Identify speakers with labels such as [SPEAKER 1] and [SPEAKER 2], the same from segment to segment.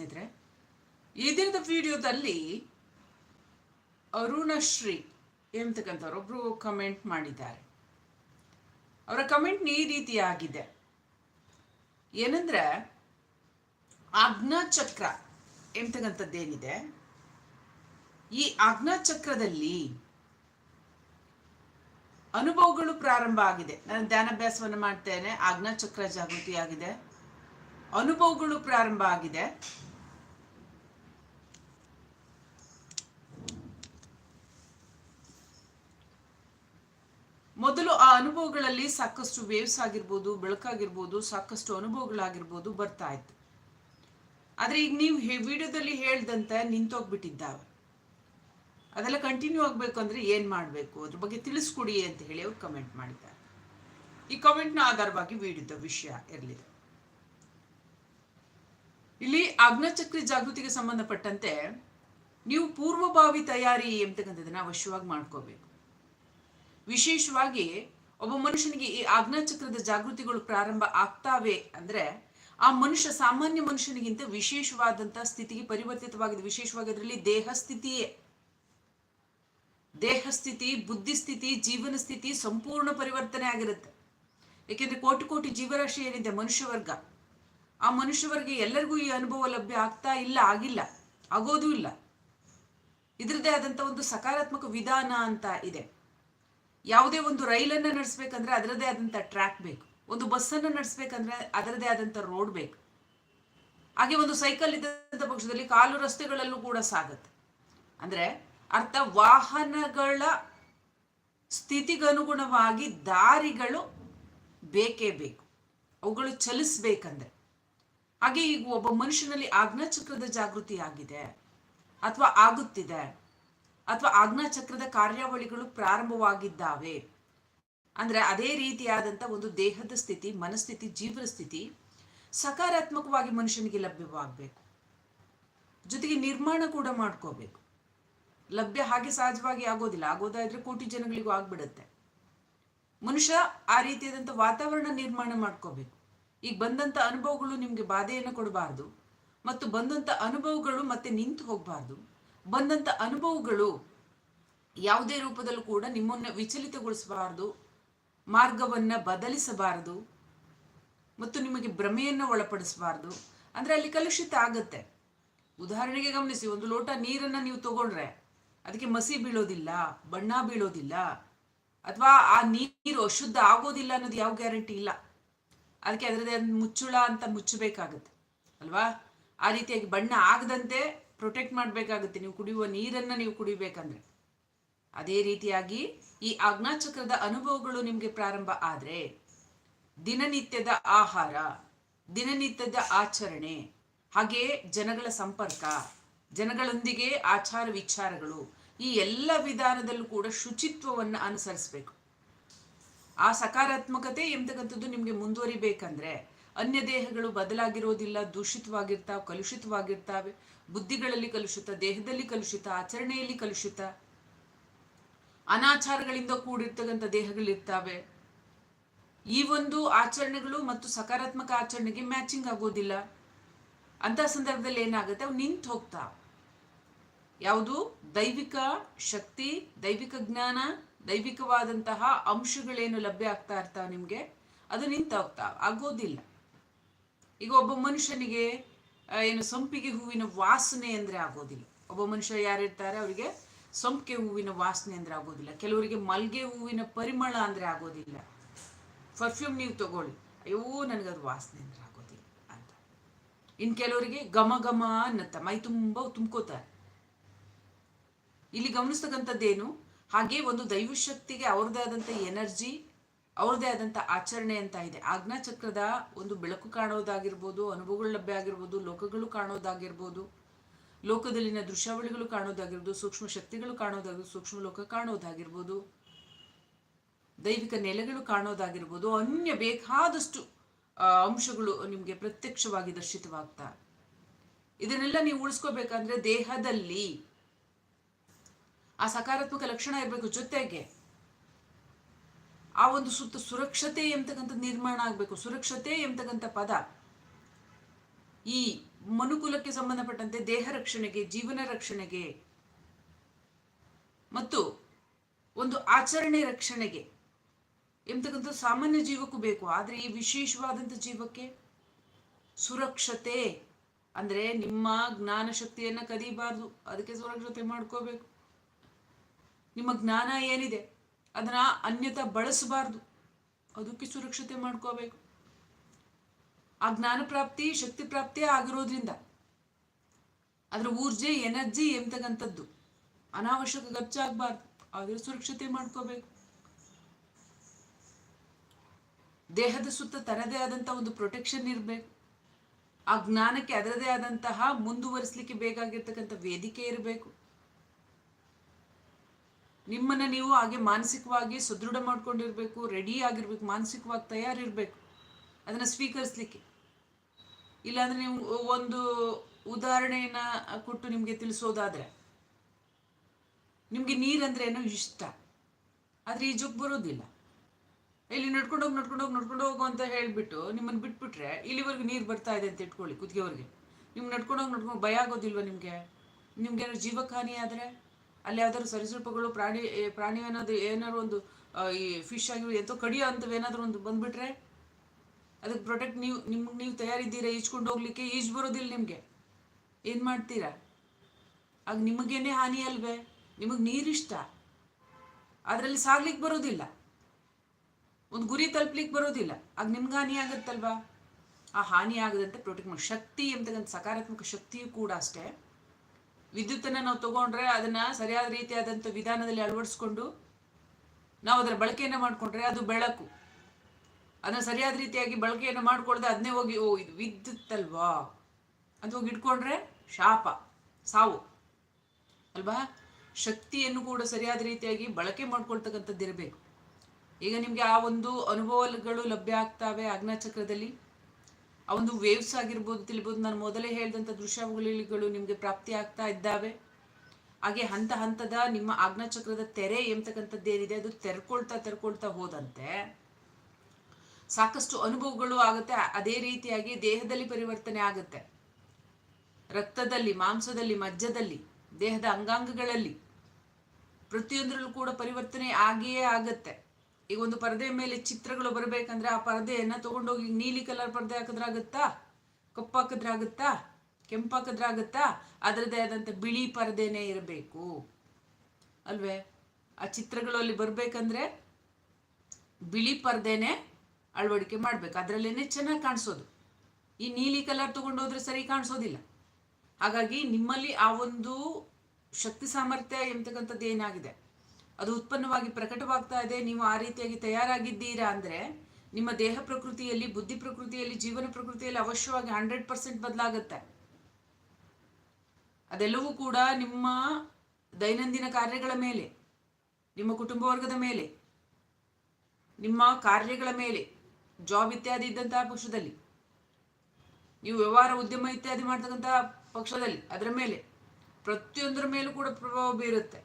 [SPEAKER 1] ಸ್ನೇಹಿತರೆ, ಈ ದಿನದ ವಿಡಿಯೋದಲ್ಲಿ ಅರುಣಶ್ರೀ ಎಂತಕ್ಕಂಥವ್ರೊಬ್ರು ಕಮೆಂಟ್ ಮಾಡಿದ್ದಾರೆ. ಅವರ ಕಮೆಂಟ್ ಈ ರೀತಿಯಾಗಿದೆ. ಏನಂದ್ರೆ, ಆಜ್ಞಾಚಕ್ರ ಎಂತಕ್ಕಂಥದ್ದೇನಿದೆ? ಈ ಆಜ್ಞಾಚಕ್ರದಲ್ಲಿ ಅನುಭವಗಳು ಪ್ರಾರಂಭ ಆಗಿದೆ. ನಾನು ಧ್ಯಾನಾಭ್ಯಾಸವನ್ನು ಮಾಡ್ತೇನೆ. ಆಜ್ಞಾಚಕ್ರ ಜಾಗೃತಿ ಆಗಿದೆ ಅನುಭವಗಳು ಪ್ರಾರಂಭ ಆಗಿದೆ ಮೊದಲು ಆ ಅನುಭವಗಳಲ್ಲಿ ಸಾಕಷ್ಟು ವೇವ್ಸ್ ಆಗಿರ್ಬೋದು ಬೆಳಕಾಗಿರ್ಬೋದು ಸಾಕಷ್ಟು ಅನುಭವಗಳಾಗಿರ್ಬೋದು ಬರ್ತಾ ಇತ್ತು. ಆದರೆ ಈಗ ನೀವು ವಿಡಿಯೋದಲ್ಲಿ ಹೇಳ್ದಂತೆ ನಿಂತೋಗ್ಬಿಟ್ಟಿದ್ದಾವೆ. ಅದೆಲ್ಲ ಕಂಟಿನ್ಯೂ ಆಗಬೇಕು ಅಂದರೆ ಏನು ಮಾಡಬೇಕು? ಅದ್ರ ಬಗ್ಗೆ ತಿಳಿಸ್ಕೊಡಿ ಅಂತ ಹೇಳಿ ಅವ್ರು ಕಮೆಂಟ್ ಮಾಡಿದ್ದಾರೆ. ಈ ಕಮೆಂಟ್ನ ಆಧಾರವಾಗಿ ವಿಡಿಯೋದ ವಿಷಯ ಇರಲಿದೆ. ಇಲ್ಲಿ ಅಗ್ನಚಕ್ರಿ ಜಾಗೃತಿಗೆ ಸಂಬಂಧಪಟ್ಟಂತೆ ನೀವು ಪೂರ್ವಭಾವಿ ತಯಾರಿ ಎಂತಕ್ಕಂಥದ್ದನ್ನು ಅವಶ್ಯವಾಗಿ ಮಾಡ್ಕೋಬೇಕು. ವಿಶೇಷವಾಗಿ ಒಬ್ಬ ಮನುಷ್ಯನಿಗೆ ಈ ಆಜ್ಞಾಚಕ್ರದ ಜಾಗೃತಿಗಳು ಪ್ರಾರಂಭ ಆಗ್ತಾವೆ ಅಂದ್ರೆ ಆ ಮನುಷ್ಯ, ಸಾಮಾನ್ಯ ಮನುಷ್ಯನಿಗಿಂತ ವಿಶೇಷವಾದಂತಹ ಸ್ಥಿತಿಗೆ ಪರಿವರ್ತಿತವಾಗಿದೆ. ವಿಶೇಷವಾಗಿ ಅದರಲ್ಲಿ ದೇಹ ಸ್ಥಿತಿಯೇ. ದೇಹ ಸ್ಥಿತಿ, ಬುದ್ಧಿ ಸ್ಥಿತಿ, ಜೀವನ ಸ್ಥಿತಿ ಸಂಪೂರ್ಣ ಪರಿವರ್ತನೆ ಆಗಿರುತ್ತೆ. ಏಕೆಂದ್ರೆ ಕೋಟಿ ಕೋಟಿ ಜೀವರಾಶಿ ಏನಿದೆ? ಮನುಷ್ಯ ವರ್ಗ ಆ ಮನುಷ್ಯ ವರ್ಗ ಎಲ್ಲರಿಗೂ ಈ ಅನುಭವ ಲಭ್ಯ ಆಗ್ತಾ ಇಲ್ಲ, ಆಗಿಲ್ಲ, ಆಗೋದೂ ಇಲ್ಲ. ಇದರದೇ ಆದಂತ ಒಂದು ಸಕಾರಾತ್ಮಕ ವಿಧಾನ ಅಂತ ಇದೆ. ಯಾವುದೇ ಒಂದು ರೈಲನ್ನ ನಡೆಸ್ಬೇಕಂದ್ರೆ ಅದರದೇ ಆದಂತ ಟ್ರ್ಯಾಕ್ ಬೇಕು. ಒಂದು ಬಸ್ಸನ್ನು ನಡೆಸ್ಬೇಕಂದ್ರೆ ಅದರದೇ ಆದಂತ ರೋಡ್ ಬೇಕು. ಹಾಗೆ ಒಂದು ಸೈಕಲ್ ಇದ್ದಂಥ ಪಕ್ಷದಲ್ಲಿ ಕಾಲು ರಸ್ತೆಗಳಲ್ಲೂ ಕೂಡ ಸಾಗುತ್ತೆ. ಅಂದ್ರೆ ಅರ್ಥ, ವಾಹನಗಳ ಸ್ಥಿತಿಗನುಗುಣವಾಗಿ ದಾರಿಗಳು ಬೇಕೇ ಬೇಕು. ಅವುಗಳು ಚಲಿಸ್ಬೇಕಂದ್ರೆ. ಹಾಗೆ ಈಗ ಒಬ್ಬ ಮನುಷ್ಯನಲ್ಲಿ ಆಜ್ಞಾಚಕ್ರದ ಜಾಗೃತಿ ಆಗಿದೆ. ಅಥವಾ ಆಗುತ್ತಿದೆ. ಅಥವಾ ಆಜ್ಞಾಚಕ್ರದ ಕಾರ್ಯಾವಳಿಗಳು ಪ್ರಾರಂಭವಾಗಿದ್ದಾವೆ. ಅಂದ್ರೆ ಅದೇ ರೀತಿಯಾದಂಥ ಒಂದು ದೇಹದ ಸ್ಥಿತಿ, ಮನಸ್ಥಿತಿ, ಜೀವನ ಸ್ಥಿತಿ ಸಕಾರಾತ್ಮಕವಾಗಿ ಮನುಷ್ಯನಿಗೆ ಲಭ್ಯವಾಗಬೇಕು. ಜೊತೆಗೆ ನಿರ್ಮಾಣ ಕೂಡ ಮಾಡ್ಕೋಬೇಕು. ಲಭ್ಯ ಹಾಗೆ ಸಹಜವಾಗಿ ಆಗೋದಿಲ್ಲ. ಆಗೋದಾದ್ರೆ ಕೋಟಿ ಜನಗಳಿಗೂ ಆಗ್ಬಿಡುತ್ತೆ. ಮನುಷ್ಯ ಆ ರೀತಿಯಾದಂಥ ವಾತಾವರಣ ನಿರ್ಮಾಣ ಮಾಡ್ಕೋಬೇಕು. ಈಗ ಬಂದಂತ ಅನುಭವಗಳು ನಿಮಗೆ ಬಾಧೆಯನ್ನು ಕೊಡಬಾರ್ದು. ಮತ್ತು ಬಂದಂತ ಅನುಭವಗಳು ಮತ್ತೆ ನಿಂತು ಹೋಗಬಾರ್ದು. ಬಂದಂತ ಅನುಭವಗಳು ಯಾವುದೇ ರೂಪದಲ್ಲೂ ಕೂಡ ನಿಮ್ಮನ್ನ ವಿಚಲಿತಗೊಳಿಸಬಾರದು, ಮಾರ್ಗವನ್ನ ಬದಲಿಸಬಾರದು ಮತ್ತು ನಿಮಗೆ ಭ್ರಮೆಯನ್ನು ಒಳಪಡಿಸಬಾರದು. ಅಂದ್ರೆ ಅಲ್ಲಿ ಕಲುಷಿತ ಆಗತ್ತೆ. ಉದಾಹರಣೆಗೆ ಗಮನಿಸಿ, ಒಂದು ಲೋಟ ನೀರನ್ನ ನೀವು ತಗೊಂಡ್ರೆ, ಅದಕ್ಕೆ ಮಸಿ ಬೀಳೋದಿಲ್ಲ, ಬಣ್ಣ ಬೀಳೋದಿಲ್ಲ, ಅಥವಾ ಆ ನೀರು ಅಶುದ್ಧ ಆಗೋದಿಲ್ಲ ಅನ್ನೋದು ಯಾವ ಗ್ಯಾರಂಟಿ ಇಲ್ಲ. ಅದಕ್ಕೆ ಅದರದೇ ಮುಚ್ಚುಳ ಅಂತ ಮುಚ್ಚಬೇಕಾಗತ್ತೆ, ಅಲ್ವಾ? ಆ ರೀತಿಯಾಗಿ ಬಣ್ಣ ಆಗದಂತೆ ಪ್ರೊಟೆಕ್ಟ್ ಮಾಡಬೇಕಾಗುತ್ತೆ. ನೀವು ಕುಡಿಯುವ ನೀರನ್ನ ನೀವು ಕುಡಿಬೇಕಂದ್ರೆ. ಅದೇ ರೀತಿಯಾಗಿ ಈ ಆಜ್ಞಾಚಕ್ರದ ಅನುಭವಗಳು ನಿಮಗೆ ಪ್ರಾರಂಭ ಆದರೆ ದಿನನಿತ್ಯದ ಆಹಾರ, ದಿನನಿತ್ಯದ ಆಚರಣೆ, ಹಾಗೆ ಜನಗಳ ಸಂಪರ್ಕ, ಜನಗಳೊಂದಿಗೆ ಆಚಾರ ವಿಚಾರಗಳು, ಈ ಎಲ್ಲ ವಿಧಾನದಲ್ಲೂ ಕೂಡ ಶುಚಿತ್ವವನ್ನು ಅನುಸರಿಸಬೇಕು. ಆ ಸಕಾರಾತ್ಮಕತೆ ಎಂಬತಕ್ಕಂಥದ್ದು ನಿಮಗೆ ಮುಂದುವರಿಬೇಕಂದ್ರೆ ಅನ್ಯ ದೇಹಗಳು ಬದಲಾಗಿರೋದಿಲ್ಲ, ದೂಷಿತವಾಗಿರ್ತಾವೆ, ಕಲುಷಿತವಾಗಿರ್ತಾವೆ, ಬುದ್ಧಿಗಳಲ್ಲಿ ಕಲುಷಿತ, ದೇಹದಲ್ಲಿ ಕಲುಷಿತ, ಆಚರಣೆಯಲ್ಲಿ ಕಲುಷಿತ. ಅನಾಚಾರಗಳಿಂದ ಕೂಡಿರ್ತಕ್ಕಂಥ ದೇಹಗಳಿರ್ತಾವೆ. ಈ ಒಂದು ಆಚರಣೆಗಳು ಮತ್ತು ಸಕಾರಾತ್ಮಕ ಆಚರಣೆಗೆ ಮ್ಯಾಚಿಂಗ್ ಆಗೋದಿಲ್ಲ. ಅಂತ ಸಂದರ್ಭದಲ್ಲಿ ಏನಾಗುತ್ತೆ? ಅವು ನಿಂತು ಹೋಗ್ತಾ. ಯಾವುದು? ದೈವಿಕ ಶಕ್ತಿ, ದೈವಿಕ ಜ್ಞಾನ, ದೈವಿಕವಾದಂತಹ ಅಂಶಗಳೇನು ಲಭ್ಯ ಆಗ್ತಾ ಇರ್ತಾವ ನಿಮ್ಗೆ? ಅದು ನಿಂತು ಹೋಗ್ತಾ. ಆಗೋದಿಲ್ಲ. ಈಗ ಒಬ್ಬ ಮನುಷ್ಯನಿಗೆ ಏನು, ಸಂಪಿಗೆ ಹೂವಿನ ವಾಸನೆ ಅಂದ್ರೆ ಆಗೋದಿಲ್ಲ. ಒಬ್ಬ ಮನುಷ್ಯ ಯಾರಿರ್ತಾರೆ? ಅವರಿಗೆ ಸಂಪಿಗೆ ಹೂವಿನ ವಾಸನೆ ಅಂದ್ರೆ ಆಗೋದಿಲ್ಲ. ಕೆಲವರಿಗೆ ಮಲ್ಗೆ ಹೂವಿನ ಪರಿಮಳ ಅಂದ್ರೆ ಆಗೋದಿಲ್ಲ. ಪರ್ಫ್ಯೂಮ್ ನೀವು ತಗೊಳ್ಳಿ. ಅಯ್ಯೋ, ನನಗದು ವಾಸನೆ ಅಂದ್ರೆ ಆಗೋದಿಲ್ಲ ಅಂತ. ಇನ್ ಕೆಲವರಿಗೆ ಘಮ ಘಮ ಅನ್ನತ್ತ, ಮೈ ತುಂಬ ತುಂಬ್ಕೋತಾರೆ. ಇಲ್ಲಿ ಗಮನಿಸ್ತಕ್ಕಂಥದ್ದೇನು? ಹಾಗೆ ಒಂದು ದೈವಶಕ್ತಿಗೆ ಅವ್ರದ್ದೇ ಆದಂಥ ಎನರ್ಜಿ, ಅವ್ರದ್ದೇ ಆದಂಥ ಆಚರಣೆ ಅಂತ ಇದೆ. ಆಜ್ಞಾಚಕ್ರದ ಒಂದು ಬೆಳಕು ಕಾಣೋದಾಗಿರ್ಬೋದು, ಅನುಭವಗಳು ಲಭ್ಯ ಆಗಿರ್ಬೋದು, ಲೋಕಗಳು ಕಾಣೋದಾಗಿರ್ಬೋದು. ಲೋಕದಲ್ಲಿನ ದೃಶ್ಯಾವಳಿಗಳು ಕಾಣೋದಾಗಿರ್ಬೋದು, ಸೂಕ್ಷ್ಮ ಶಕ್ತಿಗಳು ಕಾಣೋದಾಗಿರ್ಬೋದು, ಸೂಕ್ಷ್ಮ ಲೋಕ ಕಾಣೋದಾಗಿರ್ಬೋದು, ದೈವಿಕ ನೆಲೆಗಳು ಕಾಣೋದಾಗಿರ್ಬೋದು, ಅನ್ಯ ಬೇಕಾದಷ್ಟು ಅಂಶಗಳು ನಿಮಗೆ ಪ್ರತ್ಯಕ್ಷವಾಗಿ ದರ್ಶಿತವಾಗ್ತಾ. ಇದನ್ನೆಲ್ಲ ನೀವು ಉಳಿಸ್ಕೋಬೇಕಂದ್ರೆ ದೇಹದಲ್ಲಿ ಆ ಸಕಾರಾತ್ಮಕ ಲಕ್ಷಣ ಇರಬೇಕು ಜೊತೆಗೆ ಆ ಒಂದು ಸುತ್ತ ಸುರಕ್ಷತೆ ಎಂತಕ್ಕಂಥ ನಿರ್ಮಾಣ ಆಗಬೇಕು, ಸುರಕ್ಷತೆ ಎಂತಕ್ಕಂಥ ಪದ. ಈ ಮನುಕುಲಕ್ಕೆ ಸಂಬಂಧಪಟ್ಟಂತೆ ದೇಹ ರಕ್ಷಣೆಗೆ, ಜೀವನ ರಕ್ಷಣೆಗೆ ಮತ್ತು ಒಂದು ಆಚರಣೆ ರಕ್ಷಣೆಗೆ ಎಂತಕ್ಕಂಥ ಸಾಮಾನ್ಯ ಜೀವಕ್ಕೂ ಬೇಕು. ಆದರೆ ಈ ವಿಶೇಷವಾದಂಥ ಜೀವಕ್ಕೆ ಸುರಕ್ಷತೆ ಅಂದರೆ ನಿಮ್ಮ ಜ್ಞಾನ ಶಕ್ತಿಯನ್ನು ಕದಿಬಾರ್ದು. ಅದಕ್ಕೆ ಸುರಕ್ಷತೆ ಮಾಡ್ಕೋಬೇಕು. ನಿಮ್ಮ ಜ್ಞಾನ ಏನಿದೆ ಅದನ್ನ ಅನ್ಯತಾ ಬಳಸಬಾರ್ದು. ಅದಕ್ಕೆ ಸುರಕ್ಷತೆ ಮಾಡ್ಕೋಬೇಕು. ಆ ಜ್ಞಾನ ಪ್ರಾಪ್ತಿ, ಶಕ್ತಿ ಪ್ರಾಪ್ತಿ ಆಗಿರೋದ್ರಿಂದ. ಅದರ ಊರ್ಜೆ, ಎನರ್ಜಿ ಎಂಬತಕ್ಕಂಥದ್ದು ಅನಾವಶ್ಯಕ ಖರ್ಚಾಗಬಾರ್ದು. ಅದರ ಸುರಕ್ಷತೆ ಮಾಡ್ಕೋಬೇಕು. ದೇಹದ ಸುತ್ತ ತನ್ನದೇ ಆದಂಥ ಒಂದು ಪ್ರೊಟೆಕ್ಷನ್ ಇರಬೇಕು. ಆ ಜ್ಞಾನಕ್ಕೆ ಅದರದೇ ಆದಂತಹ ಮುಂದುವರಿಸಲಿಕ್ಕೆ ಬೇಕಾಗಿರ್ತಕ್ಕಂಥ ವೇದಿಕೆ ಇರಬೇಕು. ನಿಮ್ಮನ್ನ ನೀವು ಹಾಗೆ ಮಾನಸಿಕವಾಗಿ ಸದೃಢ ಮಾಡ್ಕೊಂಡಿರ್ಬೇಕು ರೆಡಿ ಆಗಿರ್ಬೇಕು, ಮಾನಸಿಕವಾಗಿ ತಯಾರಿರ್ಬೇಕು. ಅದನ್ನ ಸ್ವೀಕರಿಸ್ಲಿಕ್ಕೆ. ಇಲ್ಲಾಂದ್ರೆ ನೀವು ಒಂದು ಉದಾಹರಣೆಯನ್ನ ಕೊಟ್ಟು ನಿಮಗೆ ತಿಳಿಸೋದಾದ್ರೆ, ನಿಮಗೆ ನೀರಂದ್ರೆ ಏನೋ ಇಷ್ಟ? ಆದ್ರೆ ಈಜಕ್ಕೆ ಬರೋದಿಲ್ಲ. ಇಲ್ಲಿ ನಡ್ಕೊಂಡು ಹೋಗಿ ನಡ್ಕೊಂಡು ಹೋಗಿ, ನಡ್ಕೊಂಡು ಹೋಗು ಅಂತ ಹೇಳಿಬಿಟ್ಟು ನಿಮ್ಮನ್ನು ಬಿಟ್ಬಿಟ್ರೆ ಇಲ್ಲಿವರೆಗೂ ನೀರು ಬರ್ತಾ ಇದೆ ಅಂತ ಇಟ್ಕೊಳ್ಳಿ ಕುತ್ತಿಗೆವರೆಗೆ ನಿಮ್ಗೆ ನಡ್ಕೊಂಡೋಗಿ ನಡ್ಕೊಂಡು ಭಯ ಆಗೋದಿಲ್ವ ನಿಮಗೆ? ನಿಮ್ಗೆ ಏನಾದ್ರು ಜೀವಕ್ಕಾನಿ ಆದರೆ? ಅಲ್ಲಿ ಯಾವ್ದಾದ್ರು ಸರಿಸೃಪಗಳು ಪ್ರಾಣಿ ಪ್ರಾಣಿ ಏನಾದ್ರು ಏನಾದ್ರು ಒಂದು ಈ ಫಿಶ್ ಆಗಿರೋ ಎಂತೋ ಕಡಿಯೋ ಅಂಥವು ಏನಾದ್ರು ಒಂದು ಬಂದ್ಬಿಟ್ರೆ ಅದಕ್ಕೆ ಪ್ರೊಟೆಕ್ಟ್ ನೀವು ನಿಮ್ಗೆ ನೀವು ತಯಾರಿದ್ದೀರಾ, ಈಜ್ಕೊಂಡು ಹೋಗ್ಲಿಕ್ಕೆ ಈಜ್ ಬರೋದಿಲ್ಲ ನಿಮಗೆ. ಏನು ಮಾಡ್ತೀರಾ? ಆಗ ನಿಮಗೇನೆ ಹಾನಿ ಅಲ್ವೇ? ನಿಮಗೆ ನೀರಿಷ್ಟ? ಅದರಲ್ಲಿ ಸಾಗ್ಲಿಕ್ಕೆ ಬರೋದಿಲ್ಲ. ಒಂದು ಗುರಿ ತಲುಪ್ಲಿಕ್ಕೆ ಬರೋದಿಲ್ಲ. ಆಗ ನಿಮ್ಗೆ ಹಾನಿ ಆಗುತ್ತಲ್ವಾ? ಆ ಹಾನಿ ಆಗದಂತೆ ಮಾಡಿ ಶಕ್ತಿ ಎಂತಕ್ಕಂಥ ಸಕಾರಾತ್ಮಕ ಶಕ್ತಿಯೂ ಕೂಡ ಅಷ್ಟೇ. ವಿದ್ಯುತ್ತನ್ನು ನಾವು ತಗೊಂಡ್ರೆ ಅದನ್ನು ಸರಿಯಾದ ರೀತಿಯಾದಂಥ ವಿಧಾನದಲ್ಲಿ ಅಳವಡಿಸ್ಕೊಂಡು ನಾವು ಅದರ ಬಳಕೆಯನ್ನು ಮಾಡಿಕೊಂಡ್ರೆ ಅದು ಬೆಳಕು. ಅದನ್ನ ಸರಿಯಾದ ರೀತಿಯಾಗಿ ಬಳಕೆಯನ್ನು ಮಾಡ್ಕೊಳ್ದೆ ಅದನ್ನೇ ಹೋಗಿ, ಓ, ಇದು ವಿದ್ಯುತ್ ಅಲ್ವಾ ಅಂತ ಹೋಗಿ ಇಟ್ಕೊಂಡ್ರೆ ಶಾಪ, ಸಾವು. ಅಲ್ವಾ? ಶಕ್ತಿಯನ್ನು ಕೂಡ ಸರಿಯಾದ ರೀತಿಯಾಗಿ ಬಳಕೆ ಮಾಡ್ಕೊಳ್ತಕ್ಕಂಥದ್ದು ಇರಬೇಕು. ಈಗ ನಿಮಗೆ ಆ ಒಂದು ಅನುಭವಗಳು ಲಭ್ಯ ಆಗ್ತಾವೆ ಚಕ್ರದಲ್ಲಿ. ಆ ಒಂದು ವೇವ್ಸ್ ಆಗಿರ್ಬೋದು ತಿಳಿಬೋದು. ನಾನು ಮೊದಲೇ ಹೇಳಿದಂಥ ದೃಶ್ಯಾವಳಿಗಳು ನಿಮಗೆ ಪ್ರಾಪ್ತಿ ಆಗ್ತಾ ಇದ್ದಾವೆ. ಹಾಗೆ ಹಂತ ಹಂತದ ನಿಮ್ಮ ಚಕ್ರದ ತೆರೆ ಎಂಬತಕ್ಕಂಥದ್ದು ಏನಿದೆ ಅದು ತೆರ್ಕೊಳ್ತಾ ತೆರ್ಕೊಳ್ತಾ ಹೋದಂತೆ. ಸಾಕಷ್ಟು ಅನುಭವಗಳು ಆಗುತ್ತೆ. ಅದೇ ರೀತಿಯಾಗಿ ದೇಹದಲ್ಲಿ ಪರಿವರ್ತನೆ ಆಗುತ್ತೆ. ರಕ್ತದಲ್ಲಿ, ಮಾಂಸದಲ್ಲಿ, ಮಜ್ಜದಲ್ಲಿ, ದೇಹದ ಅಂಗಾಂಗಗಳಲ್ಲಿ ಪ್ರತಿಯೊಂದರಲ್ಲೂ ಕೂಡ ಪರಿವರ್ತನೆ ಆಗಿಯೇ ಆಗತ್ತೆ. ಈಗ ಒಂದು ಪರದೆ ಮೇಲೆ ಚಿತ್ರಗಳು ಬರಬೇಕಂದ್ರೆ ಆ ಪರದೆಯನ್ನ ತಗೊಂಡೋಗಿ ನೀಲಿ ಕಲರ್ ಪರದೆ ಹಾಕಿದ್ರೆ ಆಗುತ್ತಾ ಕಪ್ಪು ಹಾಕಿದ್ರೆ ಆಗುತ್ತಾ ಕೆಂಪು ಹಾಕಿದ್ರೆ ಆಗುತ್ತಾ ಅದರದೇ ಆದಂಥ ಬಿಳಿ ಪರದೆನೇ ಇರಬೇಕು. ಅಲ್ವೇ? ಆ ಚಿತ್ರಗಳಲ್ಲಿ ಬರ್ಬೇಕಂದ್ರೆ ಬಿಳಿ ಪರ್ದೆನೆ ಅಳವಡಿಕೆ ಮಾಡಬೇಕು. ಅದರಲ್ಲೇನೆ ಚೆನ್ನಾಗಿ ಕಾಣಿಸೋದು. ಈ ನೀಲಿ ಕಲರ್ ತಗೊಂಡೋದ್ರೆ ಸರಿ ಕಾಣಿಸೋದಿಲ್ಲ. ಹಾಗಾಗಿ ನಿಮ್ಮಲ್ಲಿ ಆ ಒಂದು ಶಕ್ತಿ ಸಾಮರ್ಥ್ಯ ಎಂಬತಕ್ಕಂಥದ್ದು ಏನಾಗಿದೆ? ಅದು ಉತ್ಪನ್ನವಾಗಿ ಪ್ರಕಟವಾಗ್ತಾ ಇದೆ. ನೀವು ಆ ರೀತಿಯಾಗಿ ತಯಾರಾಗಿದ್ದೀರಾ ಅಂದ್ರೆ ನಿಮ್ಮ ದೇಹ ಪ್ರಕೃತಿಯಲ್ಲಿ, ಬುದ್ಧಿ ಪ್ರಕೃತಿಯಲ್ಲಿ, ಜೀವನ ಪ್ರಕೃತಿಯಲ್ಲಿ ಅವಶ್ಯವಾಗಿ ಹಂಡ್ರೆಡ್ ಪರ್ಸೆಂಟ್ ಬದಲಾಗುತ್ತೆ. ಅದೆಲ್ಲವೂ ಕೂಡ ನಿಮ್ಮ ದೈನಂದಿನ ಕಾರ್ಯಗಳ ಮೇಲೆ, ನಿಮ್ಮ ಕುಟುಂಬ ವರ್ಗದ ಮೇಲೆ, ನಿಮ್ಮ ಕಾರ್ಯಗಳ ಮೇಲೆ. ಜಾಬ್ ಇತ್ಯಾದಿ ಇದ್ದಂತಹ ಪಕ್ಷದಲ್ಲಿ, ನೀವು ವ್ಯವಹಾರ, ಉದ್ಯಮ ಇತ್ಯಾದಿ ಮಾಡ್ತಕ್ಕಂತಹ ಪಕ್ಷದಲ್ಲಿ, ಅದರ ಮೇಲೆ ಪ್ರತಿಯೊಂದರ ಮೇಲೂ ಕೂಡ ಪ್ರಭಾವ ಬೀರುತ್ತೆ.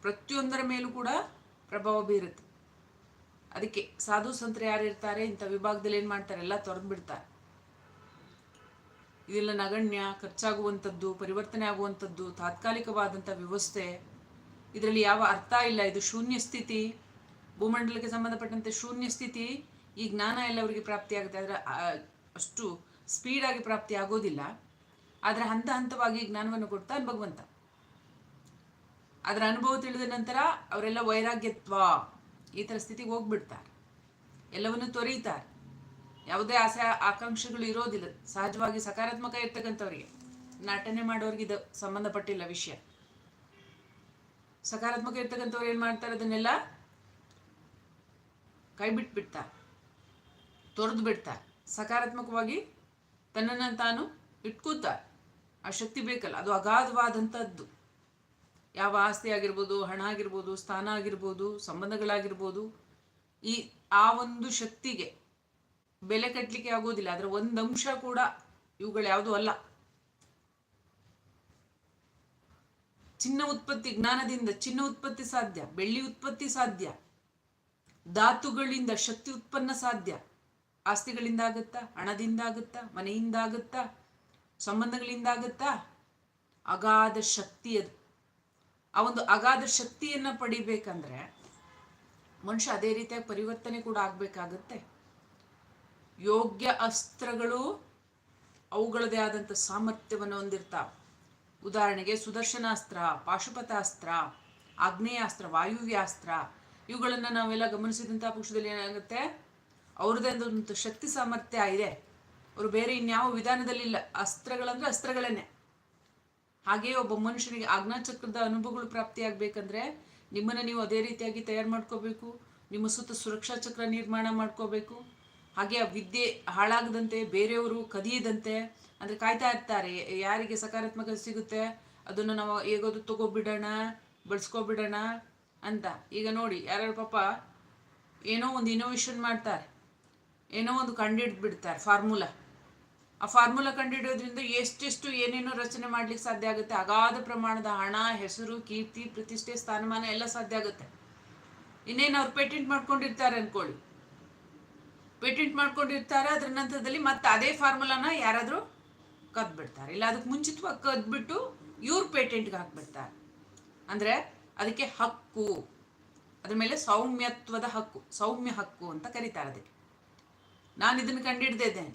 [SPEAKER 1] ಪ್ರತಿಯೊಂದರ ಮೇಲೂ ಕೂಡ ಪ್ರಭಾವ ಬೀರುತ್ತೆ. ಅದಕ್ಕೆ ಸಾಧು ಸಂತರು ಯಾರು ಇರ್ತಾರೆ, ಇಂಥ ವಿಭಾಗದಲ್ಲಿ ಏನು ಮಾಡ್ತಾರೆ? ಎಲ್ಲ ತೊರೆದು ಬಿಡ್ತಾರೆ. ಇದೆಲ್ಲ ನಗಣ್ಯ, ಖರ್ಚಾಗುವಂಥದ್ದು, ಪರಿವರ್ತನೆ ಆಗುವಂಥದ್ದು, ತಾತ್ಕಾಲಿಕವಾದಂಥ ವ್ಯವಸ್ಥೆ, ಇದರಲ್ಲಿ ಯಾವ ಅರ್ಥ ಇಲ್ಲ. ಇದು ಶೂನ್ಯ ಸ್ಥಿತಿ. ಭೂಮಂಡಲಕ್ಕೆ ಸಂಬಂಧಪಟ್ಟಂತೆ ಶೂನ್ಯ ಸ್ಥಿತಿ. ಈ ಜ್ಞಾನ ಎಲ್ಲವರಿಗೆ ಪ್ರಾಪ್ತಿ ಆಗುತ್ತೆ, ಆದರೆ ಅಷ್ಟು ಸ್ಪೀಡಾಗಿ ಪ್ರಾಪ್ತಿ ಆಗೋದಿಲ್ಲ. ಆದರೆ ಹಂತ ಹಂತವಾಗಿ ಜ್ಞಾನವನ್ನು ಕೊಡ್ತಾನೆ ಭಗವಂತ. ಅದರ ಅನುಭವ ತಿಳಿದ ನಂತರ ಅವರೆಲ್ಲ ವೈರಾಗ್ಯತ್ವ, ಈ ಥರ ಸ್ಥಿತಿಗೆ ಹೋಗ್ಬಿಡ್ತಾರೆ. ಎಲ್ಲವನ್ನು ತೊರೀತಾರೆ. ಯಾವುದೇ ಆಸೆ, ಆಕಾಂಕ್ಷೆಗಳು ಇರೋದಿಲ್ಲ. ಸಹಜವಾಗಿ ಸಕಾರಾತ್ಮಕ ಇರ್ತಕ್ಕಂಥವ್ರಿಗೆ. ನಾಟನೆ ಮಾಡೋರಿಗೆ ಇದು ಸಂಬಂಧಪಟ್ಟಿಲ್ಲ ವಿಷಯ. ಸಕಾರಾತ್ಮಕ ಇರ್ತಕ್ಕಂಥವ್ರು ಏನು ಮಾಡ್ತಾರೆ? ಅದನ್ನೆಲ್ಲ ಕೈ ಬಿಟ್ಬಿಡ್ತಾರೆ. ತೊರೆದು ಬಿಡ್ತಾರೆ. ಸಕಾರಾತ್ಮಕವಾಗಿ ತನ್ನನ್ನು ತಾನು ಇಟ್ಕೋತಾರೆ ಆ ಶಕ್ತಿ ಬೇಕಲ್ಲ, ಅದು ಅಗಾಧವಾದಂಥದ್ದು. ಯಾವ ಆಸ್ತಿ ಆಗಿರ್ಬೋದು, ಹಣ ಆಗಿರ್ಬೋದು, ಸ್ಥಾನ ಆಗಿರ್ಬೋದು, ಸಂಬಂಧಗಳಾಗಿರ್ಬೋದು, ಈ ಆ ಒಂದು ಶಕ್ತಿಗೆ ಬೆಲೆ ಕಟ್ಟಲಿಕ್ಕೆ ಆಗೋದಿಲ್ಲ. ಅದರ ಒಂದು ಅಂಶ ಕೂಡ ಇವುಗಳು ಯಾವುದೂ ಅಲ್ಲ. ಚಿನ್ನ ಉತ್ಪತ್ತಿ, ಜ್ಞಾನದಿಂದ ಚಿನ್ನ ಉತ್ಪತ್ತಿ ಸಾಧ್ಯ, ಬೆಳ್ಳಿ ಉತ್ಪತ್ತಿ ಸಾಧ್ಯ, ಧಾತುಗಳಿಂದ ಶಕ್ತಿ ಉತ್ಪನ್ನ ಸಾಧ್ಯ. ಆಸ್ತಿಗಳಿಂದ ಆಗುತ್ತಾ ಹಣದಿಂದ ಆಗುತ್ತಾ ಮನೆಯಿಂದ ಆಗುತ್ತಾ ಸಂಬಂಧಗಳಿಂದ ಆಗುತ್ತಾ ಅಗಾಧ ಶಕ್ತಿ ಅದು. ಆ ಒಂದು ಅಗಾಧ ಶಕ್ತಿಯನ್ನ ಪಡಿಬೇಕಂದ್ರೆ ಮನುಷ್ಯ ಅದೇ ರೀತಿಯಾಗಿ ಪರಿವರ್ತನೆ ಕೂಡ ಆಗ್ಬೇಕಾಗತ್ತೆ. ಯೋಗ್ಯ ಅಸ್ತ್ರಗಳು ಅವುಗಳದೇ ಆದಂಥ ಸಾಮರ್ಥ್ಯವನ್ನು ಹೊಂದಿರ್ತಾವೆ. ಉದಾಹರಣೆಗೆ ಸುದರ್ಶನಾಸ್ತ್ರ, ಪಾಶುಪತಾಸ್ತ್ರ, ಆಗ್ನೇಯಾಸ್ತ್ರ, ವಾಯುವ್ಯಾಸ್ತ್ರ, ಇವುಗಳನ್ನು ನಾವೆಲ್ಲ ಗಮನಿಸಿದಂಥ ಪಕ್ಷದಲ್ಲಿ ಏನಾಗುತ್ತೆ? ಅವ್ರದ್ದೇ ಒಂದು ಶಕ್ತಿ ಸಾಮರ್ಥ್ಯ ಇದೆ. ಅವರು ಬೇರೆ ಇನ್ಯಾವ ವಿಧಾನದಲ್ಲಿಲ್ಲ ಅಸ್ತ್ರಗಳಂದ್ರೆ ಅಸ್ತ್ರಗಳೇನೆ ಹಾಗೆಯೇ ಒಬ್ಬ ಮನುಷ್ಯನಿಗೆ ಆಜ್ಞಾಚಕ್ರದ ಅನುಭವಗಳು ಪ್ರಾಪ್ತಿಯಾಗಬೇಕಂದ್ರೆ ನಿಮ್ಮನ್ನು ನೀವು ಅದೇ ರೀತಿಯಾಗಿ ತಯಾರು ಮಾಡ್ಕೋಬೇಕು. ನಿಮ್ಮ ಸುತ್ತ ಸುರಕ್ಷಾ ಚಕ್ರ ನಿರ್ಮಾಣ ಮಾಡ್ಕೋಬೇಕು. ಹಾಗೆ ಆ ವಿದ್ಯೆ ಹಾಳಾಗದಂತೆ ಬೇರೆಯವರು ಕದಿಯದಂತೆ, ಅಂದರೆ ಕಾಯ್ತಾ ಇರ್ತಾರೆ. ಯಾರಿಗೆ ಸಕಾರಾತ್ಮಕ ಸಿಗುತ್ತೆ, ಅದನ್ನು ನಾವು ಹೇಗೋದು, ತಗೋಬಿಡೋಣ, ಬಳಸ್ಕೊಬಿಡೋಣ ಅಂತ. ಈಗ ನೋಡಿ, ಯಾರ್ಯಾರು ಪಾಪ ಏನೋ ಒಂದು ಇನೋವೇಷನ್ ಮಾಡ್ತಾರೆ. ಏನೋ ಒಂದು ಕಂಡಿಡ್ದು ಬಿಡ್ತಾರೆ ಫಾರ್ಮುಲಾ. ಆ ಫಾರ್ಮುಲಾ ಕಂಡುಹಿಡಿಯೋದ್ರಿಂದ ಎಷ್ಟೆಷ್ಟು ಏನೇನೋ ರಚನೆ ಮಾಡ್ಲಿಕ್ಕೆ ಸಾಧ್ಯ ಆಗುತ್ತೆ, ಅಗಾಧ ಪ್ರಮಾಣದ ಹಣ, ಹೆಸರು, ಕೀರ್ತಿ, ಪ್ರತಿಷ್ಠೆ, ಸ್ಥಾನಮಾನ ಎಲ್ಲ ಸಾಧ್ಯ ಆಗುತ್ತೆ. ಇನ್ನೇನು ಅವ್ರು ಪೇಟೆಂಟ್ ಮಾಡ್ಕೊಂಡಿರ್ತಾರೆ ಅನ್ಕೊಳ್ಳಿ. ಪೇಟೆಂಟ್ ಮಾಡ್ಕೊಂಡಿರ್ತಾರೆ, ಅದ್ರ ನಂತರದಲ್ಲಿ ಮತ್ತೆ ಅದೇ ಫಾರ್ಮುಲಾನ ಯಾರಾದರೂ ಕದ್ಬಿಡ್ತಾರೆ. ಇಲ್ಲ, ಅದಕ್ಕೆ ಮುಂಚಿತವಾಗಿ ಕದ್ಬಿಟ್ಟು ಇವ್ರು ಪೇಟೆಂಟ್ಗೆ ಹಾಕ್ಬಿಡ್ತಾರೆ. ಅಂದರೆ ಅದಕ್ಕೆ ಹಕ್ಕು, ಅದ್ರ ಮೇಲೆ ಸೌಮ್ಯತ್ವದ ಹಕ್ಕು, ಸೌಮ್ಯ ಹಕ್ಕು ಅಂತ ಕರೀತಾರೆ ಅದಕ್ಕೆ. ನಾನು ಇದನ್ನು ಕಂಡಿಡ್ದಿದ್ದೇನೆ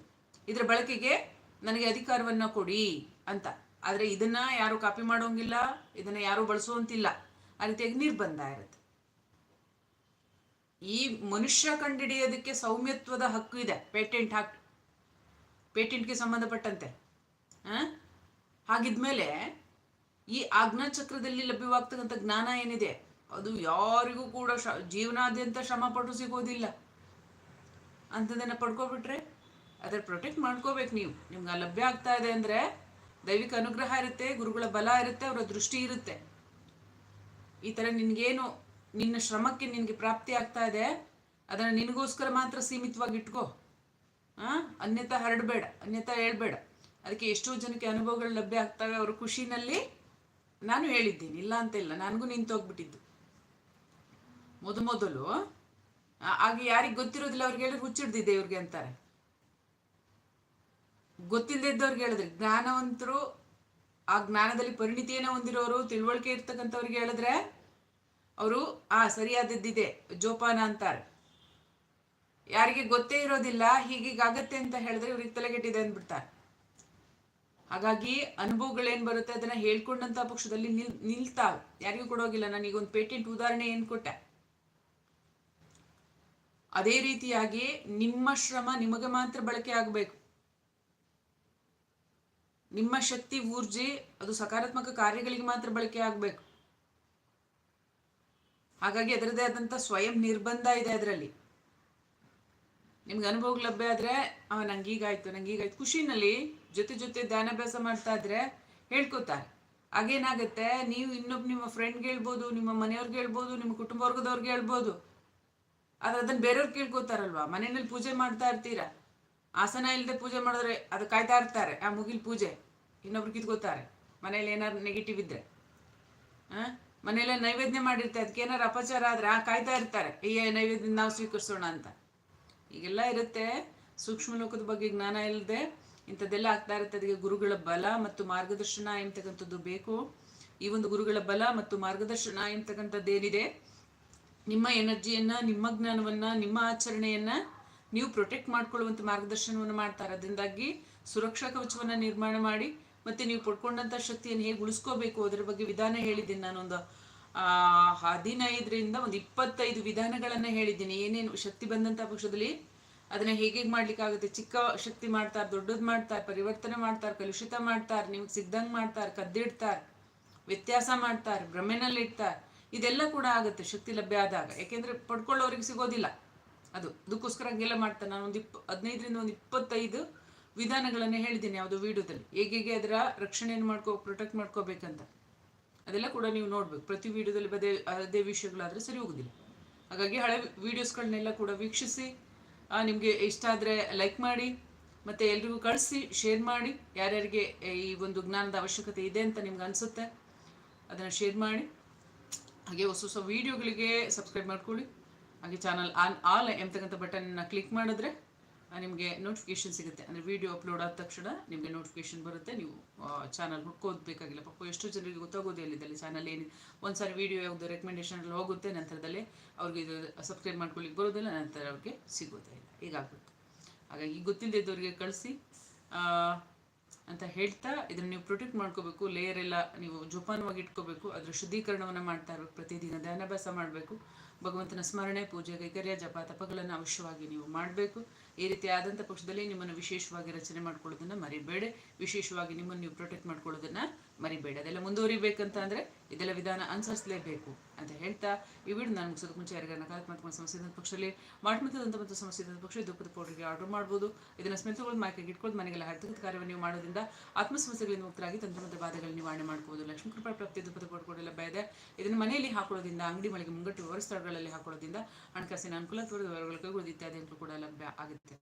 [SPEAKER 1] ಇದರ ಬಳಕೆಗೆ ನನಗೆ ಅಧಿಕಾರವನ್ನು ಕೊಡಿ ಅಂತ. ಆದರೆ ಇದನ್ನ ಯಾರು ಕಾಪಿ ಮಾಡೋಂಗಿಲ್ಲ, ಇದನ್ನ ಯಾರು ಬಳಸುವಂತಿಲ್ಲ. ಆ ರೀತಿಯಾಗಿ ನಿರ್ಬಂಧ ಇರುತ್ತೆ. ಈ ಮನುಷ್ಯ ಕಂಡಿಡಿಯೋದಕ್ಕೆ ಸೌಮ್ಯತ್ವದ ಹಕ್ಕು ಇದೆ. ಪೇಟೆಂಟ್ ಹಾಕ್, ಪೇಟೆಂಟ್ಗೆ ಸಂಬಂಧಪಟ್ಟಂತೆ? ಹಾಗಿದ್ಮೇಲೆ ಈ ಆಜ್ಞಾಚಕ್ರದಲ್ಲಿ ಲಭ್ಯವಾಗ್ತಕ್ಕಂಥ ಜ್ಞಾನ ಏನಿದೆ? ಅದು ಯಾರಿಗೂ ಕೂಡ ಶ, ಜೀವನಾದ್ಯಂತ ಶ್ರಮಪಟ್ಟು ಸಿಗೋದಿಲ್ಲ. ಅಂಥದ್ದನ್ನು ಪಡ್ಕೊಬಿಟ್ರೆ ಅದ್ರ ಪ್ರೊಟೆಕ್ಟ್ ಮಾಡ್ಕೋಬೇಕು ನೀವು. ನಿಮ್ಗೆ ಆ ಲಭ್ಯ ಆಗ್ತಾ ಇದೆ ಅಂದರೆ ದೈವಿಕ ಅನುಗ್ರಹ ಇರುತ್ತೆ, ಗುರುಗಳ ಬಲ ಇರುತ್ತೆ, ಅವರ ದೃಷ್ಟಿ ಇರುತ್ತೆ. ಈ ಥರ ನಿನಗೇನು, ನಿನ್ನ ಶ್ರಮಕ್ಕೆ ನಿನಗೆ ಪ್ರಾಪ್ತಿ ಆಗ್ತಾ ಇದೆ, ಅದನ್ನು ನಿನಗೋಸ್ಕರ ಮಾತ್ರ ಸೀಮಿತವಾಗಿ ಇಟ್ಕೋ. ಹಾಂ ಅನ್ಯತಾ ಹರಡಬೇಡ ಅನ್ಯತಾ ಹೇಳ್ಬೇಡ. ಅದಕ್ಕೆ ಎಷ್ಟೋ ಜನಕ್ಕೆ ಅನುಭವಗಳು ಲಭ್ಯ ಆಗ್ತವೆ ಅವ್ರ ಖುಷಿನಲ್ಲಿ ನಾನು ಹೇಳಿದ್ದೀನಿ. ಇಲ್ಲ ಅಂತ ಇಲ್ಲ ನನಗೂ ನಿಂತೋಗ್ಬಿಟ್ಟಿದ್ದು. ಮೊದ ಮೊದಲು ಆ- ಆಗ ಯಾರಿಗೆ ಗೊತ್ತಿರೋದಿಲ್ಲ ಅವ್ರಿಗೆ ಹೇಳಿದ್ರೆ ಹುಚ್ಚಿಡ್ದಿದೆ ಇವ್ರಿಗೆ ಅಂತಾರೆ. ಗೊತ್ತಿಲ್ಲದೆ ಇದ್ದವ್ರಿಗೆ ಹೇಳಿದ್ರೆ. ಜ್ಞಾನವಂತರು ಆ ಜ್ಞಾನದಲ್ಲಿ ಪರಿಣಿತಿಯನ್ನು ಹೊಂದಿರೋರು, ತಿಳುವಳಿಕೆ ಇರ್ತಕ್ಕಂಥವ್ರಿಗೆ ಹೇಳಿದ್ರೆ, ಅವರು, ಆ, ಸರಿಯಾದದ್ದಿದೆ, ಜೋಪಾನ ಅಂತಾರೆ. ಯಾರಿಗೆ ಗೊತ್ತೇ ಇರೋದಿಲ್ಲ ಹೀಗೀಗಾಗತ್ತೆ ಅಂತ ಹೇಳಿದ್ರೆ ಇವ್ರಿಗೆ ತಲೆಗೆಟ್ಟಿದೆ ಅಂದ್ಬಿಡ್ತಾರೆ. ಹಾಗಾಗಿ ಅನುಭವಗಳೇನ್ ಬರುತ್ತೆ, ಅದನ್ನ ಹೇಳ್ಕೊಂಡಂತ ಪಕ್ಷದಲ್ಲಿ ನಿಲ್ ನಿಲ್ತಾವೆ ಯಾರಿಗೂ ಕೊಡೋಗಿಲ್ಲ. ನನಗೆ ಒಂದು ಪೇಟೆಂಟ್ ಉದಾಹರಣೆ ಏನು ಕೊಟ್ಟೆ? ಅದೇ ರೀತಿಯಾಗಿ ನಿಮ್ಮ ಶ್ರಮ ನಿಮಗೆ ಮಾತ್ರ ಬಳಕೆ ಆಗಬೇಕು. ನಿಮ್ಮ ಶಕ್ತಿ, ಊರ್ಜೆ ಅದು ಸಕಾರಾತ್ಮಕ ಕಾರ್ಯಗಳಿಗೆ ಮಾತ್ರ ಬಳಕೆ ಆಗಬೇಕು. ಹಾಗಾಗಿ ಅದರದೇ ಆದಂಥ ಸ್ವಯಂ ನಿರ್ಬಂಧ ಇದೆ ಅದರಲ್ಲಿ. ನಿಮ್ಗೆ ಅನುಭವ ಲಭ್ಯ ಆದ್ರೆ, ಅವ ನಂಗೀಗಾಯ್ತು ನಂಗೀಗಾಯ್ತು ಖುಷಿನಲ್ಲಿ ಜೊತೆ ಜೊತೆ ಧ್ಯಾನಾಭ್ಯಾಸ ಮಾಡ್ತಾ ಇದ್ರೆ ಹೇಳ್ಕೊತಾರೆ. ಆಗೇನಾಗುತ್ತೆ ನೀವು ಇನ್ನೊಬ್ಬ ನಿಮ್ಮ ಫ್ರೆಂಡ್ಗೆ ಹೇಳ್ಬೋದು, ನಿಮ್ಮ ಮನೆಯವ್ರಿಗೆ ಹೇಳ್ಬೋದು, ನಿಮ್ಮ ಕುಟುಂಬ ವರ್ಗದವ್ರಿಗೆ ಹೇಳ್ಬೋದು. ಆದ್ರೆ ಅದನ್ನ ಬೇರೆಯವ್ರು ಕೇಳ್ಕೊತಾರಲ್ವಾ? ಮನೆಯಲ್ಲಿ ಪೂಜೆ ಮಾಡ್ತಾ ಇರ್ತೀರಾ? ಆಸನ ಇಲ್ಲದೆ ಪೂಜೆ ಮಾಡಿದ್ರೆ ಅದು ಕಾಯ್ತಾ ಇರ್ತಾರೆ. ಆ ಮುಗಿಲ್ ಪೂಜೆ. ಇನ್ನೊಬ್ರು ಕಿತ್ಕೋತಾರೆ. ಮನೇಲಿ ಏನಾದ್ರು ನೆಗೆಟಿವ್ ಇದ್ರೆ. ಆ? ಮನೆಯಲ್ಲೇ ನೈವೇದ್ಯ ಮಾಡಿರ್ತಾರೆ ಅದಕ್ಕೆ ಏನಾರು ಅಪಚಾರ ಆದ್ರೆ ಆ ಕಾಯ್ತಾ ಇರ್ತಾರೆ. ಈ ನೈವೇದ್ಯ ನಾವು ಸ್ವೀಕರಿಸೋಣ ಅಂತ. ಈಗೆಲ್ಲ ಇರುತ್ತೆ. ಸೂಕ್ಷ್ಮ ಲೋಕದ ಬಗ್ಗೆ ಜ್ಞಾನ ಇಲ್ಲದೆ ಇಂಥದ್ದೆಲ್ಲ ಆಗ್ತಾ ಇರುತ್ತೆ. ಅದಕ್ಕೆ ಗುರುಗಳ ಬಲ ಮತ್ತು ಮಾರ್ಗದರ್ಶನ ಎಂತಕ್ಕಂಥದ್ದು ಬೇಕು. ಈ ಒಂದು ಗುರುಗಳ ಬಲ ಮತ್ತು ಮಾರ್ಗದರ್ಶನ ಎಂತಕ್ಕಂಥದ್ದೇನಿದೆ ನಿಮ್ಮ ಎನರ್ಜಿಯನ್ನ, ನಿಮ್ಮ ಜ್ಞಾನವನ್ನ, ನಿಮ್ಮ ಆಚರಣೆಯನ್ನ ನೀವು ಪ್ರೊಟೆಕ್ಟ್ ಮಾಡ್ಕೊಳ್ಳುವಂತ ಮಾರ್ಗದರ್ಶನವನ್ನು ಮಾಡ್ತಾರೆ. ಅದರಿಂದಾಗಿ ಸುರಕ್ಷಾ ಕವಚವನ್ನು ನಿರ್ಮಾಣ ಮಾಡಿ ಮತ್ತೆ ನೀವು ಪಡ್ಕೊಂಡಂಥ ಶಕ್ತಿಯನ್ನು ಹೇಗೆ ಉಳಿಸ್ಕೋಬೇಕು ಅದರ ಬಗ್ಗೆ ವಿಧಾನ ಹೇಳಿದ್ದೀನಿ ನಾನೊಂದು. ಹದಿನೈದರಿಂದ ಒಂದು ಇಪ್ಪತ್ತೈದು ವಿಧಾನಗಳನ್ನು ಹೇಳಿದ್ದೀನಿ. ಏನೇನು ಶಕ್ತಿ ಬಂದಂತ ಪಕ್ಷದಲ್ಲಿ ಅದನ್ನ ಹೇಗೆ ಹೇಗೆ ಮಾಡ್ಲಿಕ್ಕಾಗುತ್ತೆ ಚಿಕ್ಕ ಶಕ್ತಿ ಮಾಡ್ತಾರೆ, ದೊಡ್ಡದು ಮಾಡ್ತಾರೆ, ಪರಿವರ್ತನೆ ಮಾಡ್ತಾರೆ, ಕಲುಷಿತ ಮಾಡ್ತಾರೆ, ನಿಮ್ಗೆ ಸಿದ್ಧಂಗ್ ಮಾಡ್ತಾರೆ, ಕದ್ದಿಡ್ತಾರೆ, ವ್ಯತ್ಯಾಸ ಮಾಡ್ತಾರೆ ಭ್ರಮೆನಲ್ಲಿ ಇಡ್ತಾರೆ ಇದೆಲ್ಲ ಕೂಡ ಆಗುತ್ತೆ, ಶಕ್ತಿ ಲಭ್ಯ ಆದಾಗ. ಯಾಕೆಂದ್ರೆ ಪಡ್ಕೊಳ್ಳೋರಿಗೆ ಸಿಗೋದಿಲ್ಲ. ಅದು, ಅದಕ್ಕೋಸ್ಕರ ಹಂಗೆಲ್ಲ ಮಾಡ್ತಾರೆ. ನಾನು ಒಂದು ಇಪ್ಪ, ಹದಿನೈದರಿಂದ ಒಂದು ಇಪ್ಪತ್ತೈದು ವಿಧಾನಗಳನ್ನು ಹೇಳಿದ್ದೀನಿ ಯಾವುದು ವಿಡಿಯೋದಲ್ಲಿ. ಹೇಗೆ ಹೇಗೆ ಅದರ ರಕ್ಷಣೆಯನ್ನು ಮಾಡ್ಕೋ ಪ್ರೊಟೆಕ್ಟ್ ಮಾಡ್ಕೋಬೇಕಂತ. ಅದೆಲ್ಲ ಕೂಡ ನೀವು ನೋಡ್ಬೇಕು. ಪ್ರತಿ ವಿಡಿಯೋದಲ್ಲಿ ಬದೇ ಅದೇ ವಿಷಯಗಳಾದ್ರೆ ಸರಿ ಹೋಗೋದಿಲ್ಲ. ಹಾಗಾಗಿ ಹಳೆ ವೀಡಿಯೋಸ್ಗಳನ್ನೆಲ್ಲ ಕೂಡ ವೀಕ್ಷಿಸಿ ನಿಮಗೆ ಇಷ್ಟ ಆದರೆ ಲೈಕ್ ಮಾಡಿ, ಮತ್ತು ಎಲ್ರಿಗೂ ಕಳಿಸಿ ಶೇರ್ ಮಾಡಿ. ಯಾರ್ಯಾರಿಗೆ ಈ ಒಂದು ಜ್ಞಾನದ ಅವಶ್ಯಕತೆ ಇದೆ ಅಂತ ನಿಮ್ಗೆ ಅನಿಸುತ್ತೆ, ಅದನ್ನು ಶೇರ್ ಮಾಡಿ. ಹಾಗೆ ಹೊಸ ಹೊಸ ವೀಡಿಯೋಗಳಿಗೆ ಸಬ್ಸ್ಕ್ರೈಬ್ ಮಾಡ್ಕೊಳ್ಳಿ. ಹಾಗೆ ಚಾನಲ್ ಆನ್ ಆಲ್ ಎಂಬತಕ್ಕಂಥ ಬಟನ್ನ ಕ್ಲಿಕ್ ಮಾಡಿದ್ರೆ ನಿಮಗೆ ನೋಟಿಫಿಕೇಶನ್ ಸಿಗುತ್ತೆ. ಅಂದರೆ ವಿಡಿಯೋ ಅಪ್ಲೋಡ್ ಆದ ತಕ್ಷಣ ನಿಮಗೆ ನೋಟಿಫಿಕೇಶನ್ ಬರುತ್ತೆ. ನೀವು ಚಾನಲ್ ಹುಡ್ಕೋದ್ಬೇಕಾಗಿಲ್ಲ ಪಾಪ ಎಷ್ಟು ಜನರಿಗೆ ಗೊತ್ತಾಗೋದೇ ಇಲ್ಲಿದ್ದಲ್ಲಿ ಚಾನಲ್ ಏನು ಒಂದು ಸಾರಿ ವಿಡಿಯೋ ಯಾವುದು ರೆಕಮೆಂಡೇಷನಲ್ಲಿ ಹೋಗುತ್ತೆ, ನಂತರದಲ್ಲಿ ಅವ್ರಿಗೆ ಇದು ಸಬ್ಸ್ಕ್ರೈಬ್ ಮಾಡ್ಕೊಳ್ಳಿಕ್ಕೆ ಬರೋದಿಲ್ಲ, ನಂತರ ಅವ್ರಿಗೆ ಸಿಗೋದೇ ಇಲ್ಲ. ಹೀಗಾಗ್ಬಿಟ್ಟು ಹಾಗಾಗಿ ಗೊತ್ತಿಲ್ಲದಿದ್ದವ್ರಿಗೆ ಕಳಿಸಿ. ಅಂತ ಹೇಳ್ತಾ ಇದನ್ನ ನೀವು ಪ್ರೊಟೆಕ್ಟ್ ಮಾಡ್ಕೋಬೇಕು. ಲೇಯರ್ ಎಲ್ಲ ನೀವು ಜೋಪಾನವಾಗಿ ಇಟ್ಕೋಬೇಕು. ಅದರ ಶುದ್ಧೀಕರಣವನ್ನು ಮಾಡ್ತಾ ಇರಬೇಕು. ಪ್ರತಿದಿನ ಧ್ಯಾನಾಭ್ಯಾಸ ಮಾಡಬೇಕು. ಭಗವಂತನ ಸ್ಮರಣೆ, ಪೂಜೆ, ಕೈಕರ್ಯ, ಜಪ, ತಪಗಳನ್ನು ಅವಶ್ಯವಾಗಿ ನೀವು ಮಾಡಬೇಕು. ಈ ರೀತಿ ಆದಂಥ ಪಕ್ಷದಲ್ಲಿ ನಿಮ್ಮನ್ನು ವಿಶೇಷವಾಗಿ ರಚನೆ ಮಾಡ್ಕೊಳ್ಳೋದನ್ನ ಮರಿಬೇಡಿ. ವಿಶೇಷವಾಗಿ ನಿಮ್ಮನ್ನು ನೀವು ಪ್ರೊಟೆಕ್ಟ್ ಮಾಡ್ಕೊಳ್ಳೋದನ್ನ ಮರಿಬೇಡ. ಅದೆಲ್ಲ ಮುಂದುವರಿಬೇಕಂತ ಅಂದ್ರೆ ಇದೆಲ್ಲ ವಿಧಾನ ಅನುಸರಿಸಲೇಬೇಕು ಅಂತ ಹೇಳ್ತಾ ಈ ವಿಡಿಯೋ ನಾನು ಮುಗಿಸೋದಕ್ಕೆ ಮುಂಚೆ ಯಾರಿಗಾರ ನಕಾರಾತ್ಮಕ ಸಮಸ್ಯೆ ಪಕ್ಷದಲ್ಲಿ ಮಾಟ್ಮತದಂಥ ಮತ್ತು ಸಮಸ್ಯೆ ಪಕ್ಷ ದುಃಖದ ಪೌಡರ್ಗೆ ಆರ್ಡರ್ ಮಾಡ್ಬೋದು. ಇದನ್ನು ಸ್ಮೆಲ್ ತಗೊಳ್ಳೋದು ಮಾರ್ಕೆಟ್ ಇಟ್ಕೊಳ್ಳೋದು, ಮನೆಗೆಲ್ಲ ಹರಿದ ಕಾರ್ಯವನ್ನು ನೀವು ಮಾಡೋದ್ರಿಂದ ಆತ್ಮ ಸಮಸ್ಯೆಗಳಿಂದ ಮುಕ್ತರಾಗಿ ತಂತ್ರ ಮತ್ತು ಬಾಧೆಗಳನ್ನು ನಿವಾರಣೆ ಮಾಡ್ಬೋದು. ಲಕ್ಷ್ಮೀ ಕೃಪಾ ಪ್ರಾಪ್ತಿ ದುಃಖದ ಪೌಡರ್ ಲಭ್ಯ ಇದೆ ಇದನ್ನು ಮನೆಯಲ್ಲಿ ಹಾಕೊಳ್ಳೋದ್ರಿಂದ, ಅಂಗಡಿ ಮಳಿಗೆ ಮುಂಗಟ್ಟು ವ್ಯವಹಾರ ಸ್ಥಳಗಳಲ್ಲಿ ಹಾಕೊಳ್ಳೋದ್ರಿಂದ ಹಣಕಾಸಿನ ಅನುಕೂಲ ತೋರಿದ ಕೈಗೊಳ್ಳೋದು ಇತ್ಯಾದಿಗಳು ಕೂಡ ಲಭ್ಯ ಆಗುತ್ತೆ.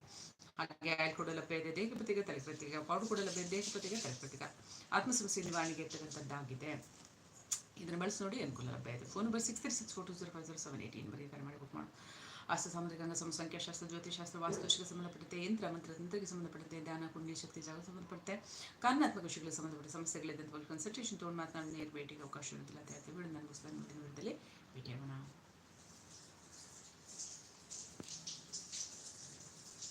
[SPEAKER 1] ಹಾಗೆ ಆಯಿಲ್ ಕೂಡ ಲಭ್ಯ ಇದೆ ದೇಹಪತಿಗೆ ತಲೆಪತಿಗೆ ಪೌಡರ್ ಕೂಡ ಲಭ್ಯ ಇದೆ ದೇಹಪತಿಗೆ ತಲೆಪ್ರತಿಕ ಆತ್ಮ ಸಮಸ್ಯೆ ನಿವಾರಣೆಗೆ ಇರ್ತಕ್ಕಂಥದ್ದಾಗಿದೆ. ಇದನ್ನು ಬಳಸಿ ನೋಡಿ ಅನುಕೂಲ ಲಭ್ಯ ಇದೆ. Phone number six three six four two zero five zero seven eighteen ಬರೀ ಕರೆ ಮಾಡಿ ಬುಕ್ ಮಾಡು. ಆಸ್ತ ಸಾಮುದ್ರಿಕ ಅಂಗ ಸಂಖ್ಯಾಶಾಸ್ತ್ರ ಜ್ಯೋತಿಷಾಸ್ತ್ರ ವಾಸ್ತುಶಿಗೆ ಸಂಬಂಧಪಟ್ಟಂತೆ, ಯಂತ್ರ, ಮಂತ್ರ, ತಂತ್ರಕ್ಕೆ ಸಂಬಂಧಪಟ್ಟಂತೆ, ಧ್ಯಾನ ಕುಂಡಿ ಶಕ್ತಿ, ಜಾಗ ಸಂಬಂಧಪಟ್ಟಂತೆ ಕಾರಣಾತ್ಮಕ ವಿಷಯಗಳಿಗೆ ಸಂಬಂಧಪಟ್ಟ ಸಮಸ್ಯೆಗಳಿದ್ದಂಥ ಕನ್ಸಲ್ಟೇಷನ್ ತೊಗೊಂಡು ಮಾತನಾಡಿ, ನೇರ ಭೇಟಿಗೆ ಅವಕಾಶ ಇರುತ್ತಿಲ್ಲ ಅಂತ ಹೇಳ್ತೀವಿ ನಾನು ಮುಂದಿನ ವಿಡಿಯೋದಲ್ಲಿ ಭೇಟಿಯಾಗೋಣ.